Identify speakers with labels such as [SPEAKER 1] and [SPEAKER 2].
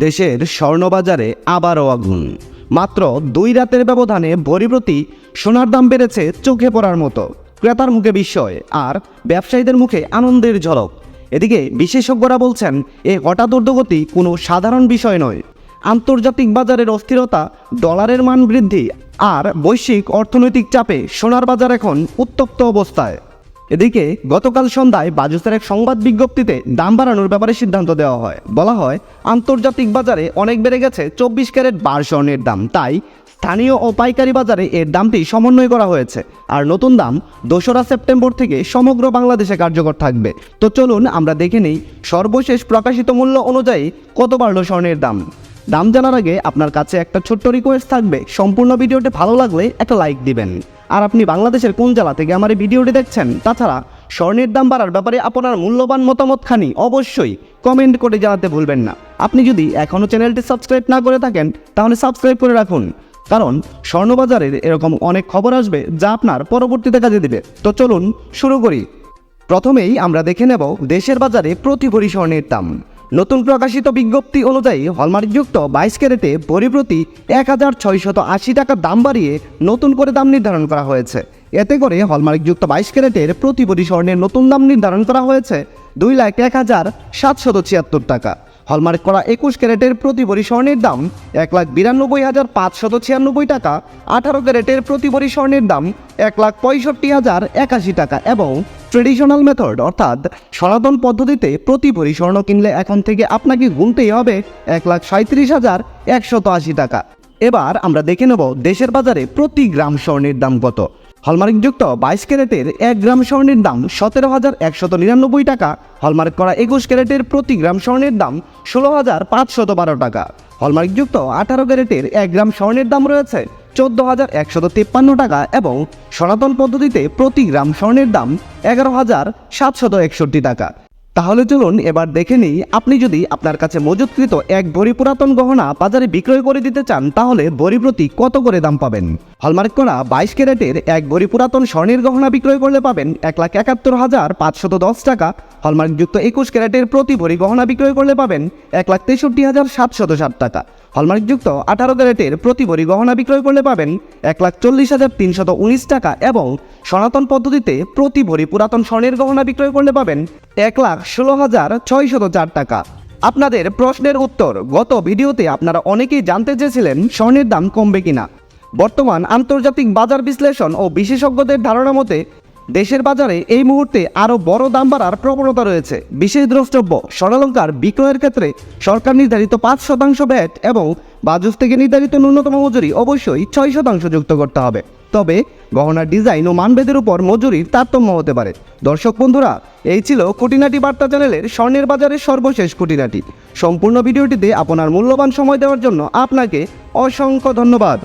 [SPEAKER 1] দেশের স্বর্ণবাজারে আবারও আগুন। মাত্র দুই রাতের ব্যবধানে ভরি প্রতি সোনার দাম বেড়েছে চোখে পড়ার মতো। ক্রেতার মুখে বিস্ময় আর ব্যবসায়ীদের মুখে আনন্দের ঝলক। এদিকে বিশেষজ্ঞরা বলছেন, এ হঠাৎ ঊর্ধ্বগতি কোনো সাধারণ বিষয় নয়। আন্তর্জাতিক বাজারের অস্থিরতা, ডলারের মান বৃদ্ধি আর বৈশ্বিক অর্থনৈতিক চাপে সোনার বাজার এখন উত্তপ্ত অবস্থায়। এদিকে, গতকাল সন্ধ্যায় বাজুসের এক সংবাদ বিজ্ঞপ্তিতে দাম বাড়ানোর ব্যাপারে সিদ্ধান্ত দেওয়া হয়। বলা হয়, আন্তর্জাতিক বাজারে অনেক বেড়ে গেছে চব্বিশ ক্যারেট বার স্বর্ণের দাম। তাই স্থানীয় ও পাইকারি বাজারে এর দামটি সমন্বয় করা হয়েছে। আর নতুন দাম দোসরা সেপ্টেম্বর থেকে সমগ্র বাংলাদেশে কার্যকর থাকবে। তো চলুন আমরা দেখে নিই সর্বশেষ প্রকাশিত মূল্য অনুযায়ী কত বাড়লো স্বর্ণের দাম। দাম জানার আগে আপনার কাছে একটা ছোট্ট রিকোয়েস্ট থাকবে। সম্পূর্ণ ভিডিওটি ভালো লাগলে একটা লাইক দিবেন। আর আপনি বাংলাদেশের কোন জেলা থেকে আমার এই ভিডিওটি দেখছেন? তাছাড়া স্বর্ণের দাম বাড়ার ব্যাপারে আপনার মূল্যবান মতামতখানি অবশ্যই কমেন্ট করে জানাতে ভুলবেন না। আপনি যদি এখনও চ্যানেলটি সাবস্ক্রাইব না করে থাকেন, তাহলে সাবস্ক্রাইব করে রাখুন। কারণ স্বর্ণবাজারের এরকম অনেক খবর আসবে যা আপনার পরবর্তীতে কাজে দিবে। তো চলুন শুরু করি। প্রথমেই আমরা দেখে নেব দেশের বাজারে প্রতি ভরি স্বর্ণের দাম। নতুন প্রকাশিত বিজ্ঞপ্তি অনুযায়ী হলমার্কযুক্ত বাইশ ক্যারেটে ভরি প্রতি এক হাজার ছয়শত আশি টাকা দাম বাড়িয়ে নতুন করে দাম নির্ধারণ করা হয়েছে। এতে করে হলমার্কযুক্ত বাইশ ক্যারেটের প্রতি ভরি স্বর্ণের নতুন দাম নির্ধারণ করা হয়েছে দুই লাখ এক হাজার সাতশত ছিয়াত্তর টাকা। হলমার্ক করা একুশ ক্যারেটের প্রতি স্বর্ণের দাম এক লাখ বিরানব্বই হাজার পাঁচশত ছিয়ানব্বই টাকা, আঠারো ক্যারেটের প্রতি স্বর্ণের দাম এক লাখ পঁয়ষট্টি হাজার একাশি টাকা এবং ট্রেডিশনাল মেথড অর্থাৎ সনাতন পদ্ধতিতে প্রতি স্বর্ণ কিনলে এখন থেকে আপনাকে গুনতেই হবে এক লাখ সাঁত্রিশ হাজার একশত আশি টাকা। এবার আমরা দেখে নেব দেশের বাজারে প্রতি গ্রাম স্বর্ণের দাম কত। হলমার্কযুক্ত বাইশ ক্যারেটের এক গ্রাম স্বর্ণের দাম সতেরো হাজার একশত নিরানব্বই টাকা। হলমার্ক করা একুশ ক্যারেটের প্রতি গ্রাম স্বর্ণের দাম ষোলো হাজার পাঁচশত বারো টাকা। হলমার্কযুক্ত আঠারো ক্যারেটের এক গ্রাম স্বর্ণের দাম রয়েছে চোদ্দ হাজার একশত তেপ্পান্ন টাকা এবং সনাতন পদ্ধতিতে প্রতি গ্রাম স্বর্ণের দাম এগারো হাজার সাতশত একষট্টি টাকা। তাহলে চলুন এবার দেখে নিই, আপনি যদি আপনার কাছে মজুতকৃত এক ভরি পুরাতন গহনা বাজারে বিক্রয় করে দিতে চান, তাহলে ভরি প্রতি কত করে দাম পাবেন? হলমার্ক করা বাইশ ক্যারেটের এক ভরি পুরাতন স্বর্ণের গহনা বিক্রয় করলে পাবেন এক লাখ একাত্তর হাজার পাঁচশত দশ টাকা। হলমার্কযুক্ত একুশ ক্যারেটের প্রতি ভরি গহনা বিক্রয় করলে পাবেন এক লাখ তেষট্টি হাজার সাতশত ষাট টাকা। হলমার্কযুক্ত আঠারো ক্যারেটের প্রতি ভরি গহনা বিক্রয় করলে পাবেন এক লাখ চল্লিশ হাজার তিনশত উনিশ টাকা এবং সনাতন পদ্ধতিতে প্রতি ভরি পুরাতন স্বর্ণের গহনা বিক্রয় করলে পাবেন এক লাখ ষোলো হাজার ছয়শত চার টাকা। আপনাদের প্রশ্নের উত্তর গত ভিডিওতে আপনারা অনেকেই জানতে চেয়েছিলেন স্বর্ণের দাম কমবে কিনা। বর্তমান আন্তর্জাতিক বাজার বিশ্লেষণ ও বিশেষজ্ঞদের ধারণা মতে, দেশের বাজারে এই মুহূর্তে আরও বড় দাম বাড়ার প্রবণতা রয়েছে। বিশেষ দ্রষ্টব্য, স্বর্ণালঙ্কার বিক্রয়ের ক্ষেত্রে সরকার নির্ধারিত পাঁচ শতাংশ ব্যাট এবং বাজুস থেকে নির্ধারিত ন্যূনতম মজুরি অবশ্যই ছয় শতাংশ যুক্ত করতে হবে। তবে গহনার ডিজাইন ও মানভেদের উপর মজুরির তারতম্য হতে পারে। দর্শক বন্ধুরা, এই ছিল খুঁটিনাটি বার্তা চ্যানেলের স্বর্ণের বাজারের সর্বশেষ খুঁটিনাটি। সম্পূর্ণ ভিডিওটিতে আপনার মূল্যবান সময় দেওয়ার জন্য আপনাকে অসংখ্য ধন্যবাদ।